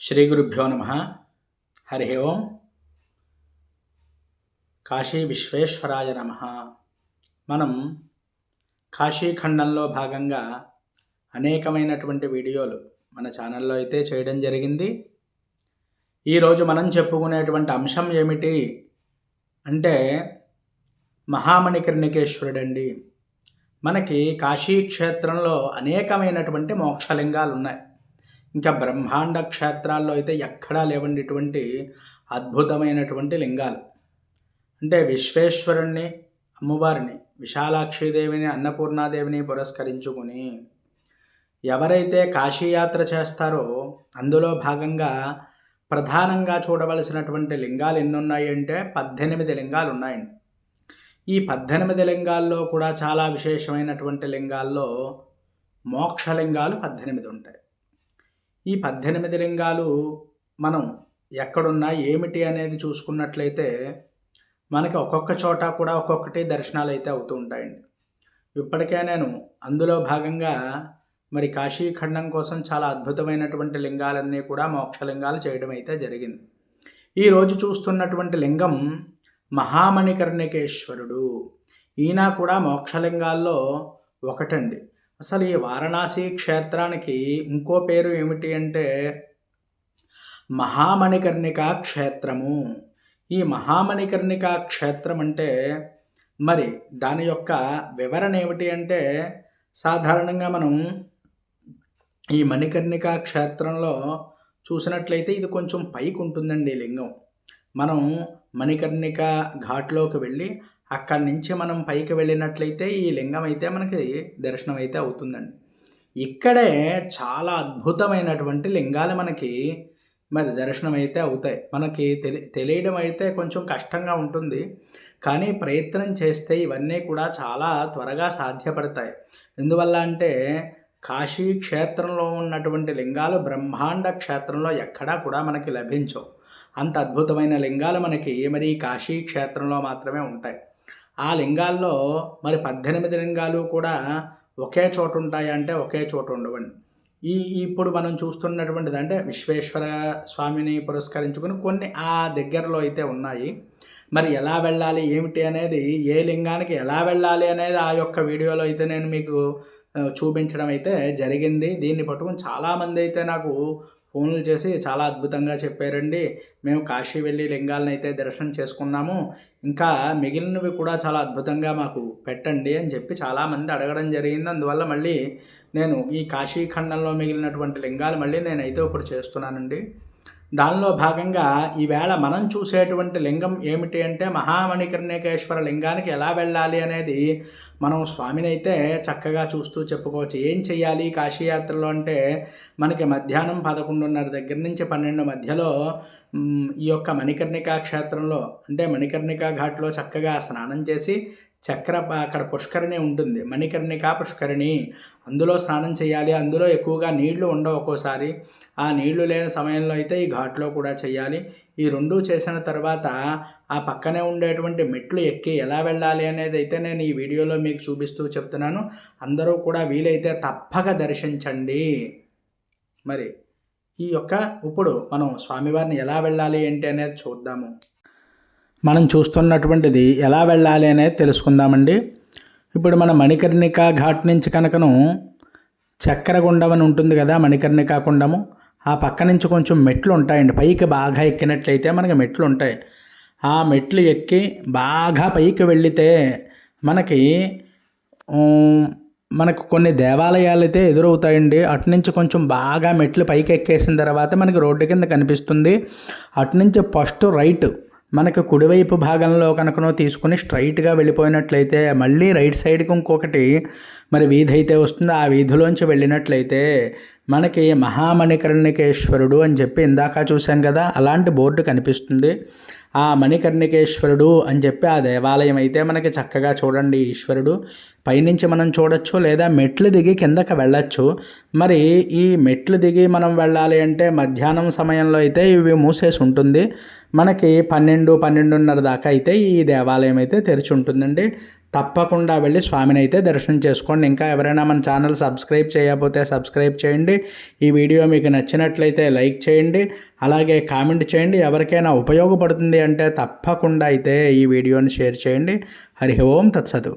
శ్రీ గురుభ్యో నమ హరి ఓం కాశీ విశ్వేశ్వరాయ నమ మనం కాశీఖండంలో భాగంగా అనేకమైనటువంటి వీడియోలు మన ఛానల్లో అయితే చేయడం జరిగింది. ఈరోజు మనం చెప్పుకునేటువంటి అంశం ఏమిటి అంటే మహామణికర్ణికేశ్వరుడండి. మనకి కాశీ క్షేత్రంలో అనేకమైనటువంటి మోక్షలింగాలు ఉన్నాయి ఇంకా బ్రహ్మాండ క్షేత్రాల్లో అయితే ఎక్కడా లేవండి ఇటువంటి అద్భుతమైనటువంటి లింగాలు. అంటే విశ్వేశ్వరుణ్ణి అమ్మవారిని విశాలాక్షిదేవిని అన్నపూర్ణాదేవిని పురస్కరించుకుని ఎవరైతే కాశీయాత్ర చేస్తారో అందులో భాగంగా ప్రధానంగా చూడవలసినటువంటి లింగాలు ఎన్ని ఉన్నాయి అంటే పద్దెనిమిది లింగాలు ఉన్నాయండి. ఈ పద్దెనిమిది లింగాల్లో కూడా చాలా విశేషమైనటువంటి లింగాల్లో మోక్షలింగాలు పద్దెనిమిది ఉంటాయి. ఈ పద్దెనిమిది లింగాలు మనం ఎక్కడున్నా ఏమిటి అనేది చూసుకున్నట్లయితే మనకి ఒక్కొక్క చోట కూడా ఒక్కొక్కటి దర్శనాలు అయితే అవుతూ ఉంటాయండి. ఇప్పటికే నేను అందులో భాగంగా మరి కాశీఖండం కోసం చాలా అద్భుతమైనటువంటి లింగాలన్నీ కూడా మోక్షలింగాలు చేయడం అయితే జరిగింది. ఈరోజు చూస్తున్నటువంటి లింగం మహామణికర్ణికేశ్వరుడు. ఈయన కూడా మోక్షలింగాల్లో ఒకటండి. అసలు ఈ వారణాసి క్షేత్రానికి ఇంకో పేరు ఏమిటి అంటే మహామణికర్ణికా క్షేత్రము. ఈ మహామణికర్ణికా క్షేత్రం అంటే మరి దాని యొక్క వివరణ ఏమిటి అంటే సాధారణంగా మనం ఈ మణికర్ణికా క్షేత్రంలో చూసినట్లయితే ఇది కొంచెం పైకి ఉంటుందండి లింగం. మనం మణికర్ణిక ఘాట్లోకి వెళ్ళి అక్కడి నుంచి మనం పైకి వెళ్ళినట్లయితే ఈ లింగం అయితే మనకి దర్శనం అయితే అవుతుందండి. ఇక్కడే చాలా అద్భుతమైనటువంటి లింగాలు మనకి మరి దర్శనం అయితే అవుతాయి. మనకి తెలి తెలియడం అయితే కొంచెం కష్టంగా ఉంటుంది. కానీ ప్రయత్నం చేస్తే ఇవన్నీ కూడా చాలా త్వరగా సాధ్యపడతాయి. ఎందువల్ల అంటే కాశీ క్షేత్రంలో ఉన్నటువంటి లింగాలు బ్రహ్మాండ క్షేత్రంలో ఎక్కడా కూడా మనకి లభించవు. అంత అద్భుతమైన లింగాలు మనకి మరి కాశీ క్షేత్రంలో మాత్రమే ఉంటాయి. ఆ లింగాల్లో మరి పద్దెనిమిది లింగాలు కూడా ఒకే చోట ఉంటాయి అంటే ఒకే చోట ఉండవండి. ఈ ఇప్పుడు మనం చూస్తున్నటువంటిది అంటే విశ్వేశ్వర స్వామిని పురస్కరించుకుని కొన్ని ఆ దగ్గరలో అయితే ఉన్నాయి. మరి ఎలా వెళ్ళాలి ఏమిటి అనేది ఏ లింగానికి ఎలా వెళ్ళాలి అనేది ఆ యొక్క వీడియోలో అయితే నేను మీకు చూపించడం అయితే జరిగింది. దీన్ని పట్టుకుని చాలామంది అయితే నాకు ఫోన్లు చేసి చాలా అద్భుతంగా చెప్పారండి. మేము కాశీ వెళ్ళి లింగాలను అయితే దర్శనం చేసుకున్నాము. ఇంకా మిగిలినవి కూడా చాలా అద్భుతంగా మాకు పెట్టండి అని చెప్పి చాలామంది అడగడం జరిగింది. అందువల్ల మళ్ళీ నేను ఈ కాశీఖండంలో మిగిలినటువంటి లింగాలు మళ్ళీ నేనైతే ఇప్పుడు చేస్తున్నానండి. దానిలో భాగంగా ఈవేళ మనం చూసేటువంటి లింగం ఏమిటి అంటే మహామణికర్ణికేశ్వర లింగానికి ఎలా వెళ్ళాలి అనేది మనం స్వామిని అయితే చక్కగా చూస్తూ చెప్పుకోవచ్చు. ఏం చేయాలి కాశీయాత్రలో అంటే మనకి మధ్యాహ్నం పదకొండున్నర దగ్గర నుంచి పన్నెండు మధ్యలో ఈ యొక్క మణికర్ణికా క్షేత్రంలో అంటే మణికర్ణికా ఘాట్లో చక్కగా స్నానం చేసి చక్ర అక్కడ పుష్కరిణి ఉంటుంది. మణికర్ణిక పుష్కరిణి. అందులో స్నానం చేయాలి. అందులో ఎక్కువగా నీళ్ళు ఉండవు ఒక్కోసారి. ఆ నీళ్ళు లేని సమయంలో అయితే ఈ ఘాట్లో కూడా చేయాలి. ఈ రెండు చేసిన తర్వాత ఆ పక్కనే ఉండేటువంటి మెట్లు ఎక్కి ఎలా వెళ్ళాలి అనేది అయితే నేను ఈ వీడియోలో మీకు చూపిస్తూ చెప్తున్నాను. అందరూ కూడా వీలైతే తప్పక దర్శించండి. మరి ఈ యొక్క ఇప్పుడు మనం స్వామివారిని ఎలా వెళ్ళాలి ఏంటి అనేది చూద్దాము. మనం చూస్తున్నటువంటిది ఎలా వెళ్ళాలి అనేది తెలుసుకుందామండి. ఇప్పుడు మన మణికర్ణిక ఘాట్ నుంచి కనుకను చక్రగుండం అని ఉంటుంది కదా మణికర్ణిక కుండము. ఆ పక్క నుంచి కొంచెం మెట్లు ఉంటాయండి. పైకి బాగా ఎక్కినట్లయితే మనకి మెట్లు ఉంటాయి. ఆ మెట్లు ఎక్కి బాగా పైకి వెళితే మనకి మనకు కొన్ని దేవాలయాలు అయితే ఎదురవుతాయండి. అటు నుంచి కొంచెం బాగా మెట్లు పైకి ఎక్కేసిన తర్వాత మనకి రోడ్డు కింద కనిపిస్తుంది. అటు నుంచి ఫస్ట్ రైట్ మనకు కుడివైపు భాగంలో కనుకను తీసుకుని స్ట్రైట్గా వెళ్ళిపోయినట్లయితే మళ్ళీ రైట్ సైడ్కి ఇంకొకటి మరి వీధి అయితే వస్తుంది. ఆ వీధిలోంచి వెళ్ళినట్లయితే మనకి మహామణికర్ణికేశ్వరుడు అని చెప్పి ఇందాక చూసాం కదా అలాంటి బోర్డు కనిపిస్తుంది. ఆ మణికర్ణికేశ్వరుడు అని చెప్పి ఆ దేవాలయం అయితే మనకి చక్కగా చూడండి ఈశ్వరుడు. పైనుంచి మనం చూడొచ్చు లేదా మెట్లు దిగి కిందకి వెళ్ళొచ్చు. మరి ఈ మెట్లు దిగి మనం వెళ్ళాలి అంటే మధ్యాహ్నం సమయంలో అయితే ఇవి మూసేసి ఉంటుంది. మనకి పన్నెండు పన్నెండున్నర దాకా అయితే ఈ దేవాలయం అయితే తెరిచి ఉంటుందండి. తప్పకుండా వెళ్ళి స్వామిని అయితే దర్శనం చేసుకోండి. ఇంకా ఎవరైనా మన ఛానల్ సబ్స్క్రైబ్ చేయకపోతే సబ్స్క్రైబ్ చేయండి. ఈ వీడియో మీకు నచ్చినట్లయితే లైక్ చేయండి. అలాగే కామెంట్ చేయండి. ఎవరికైనా ఉపయోగపడుతుంది అంటే తప్పకుండా అయితే ఈ వీడియోని షేర్ చేయండి. హరి ఓం తత్సతు.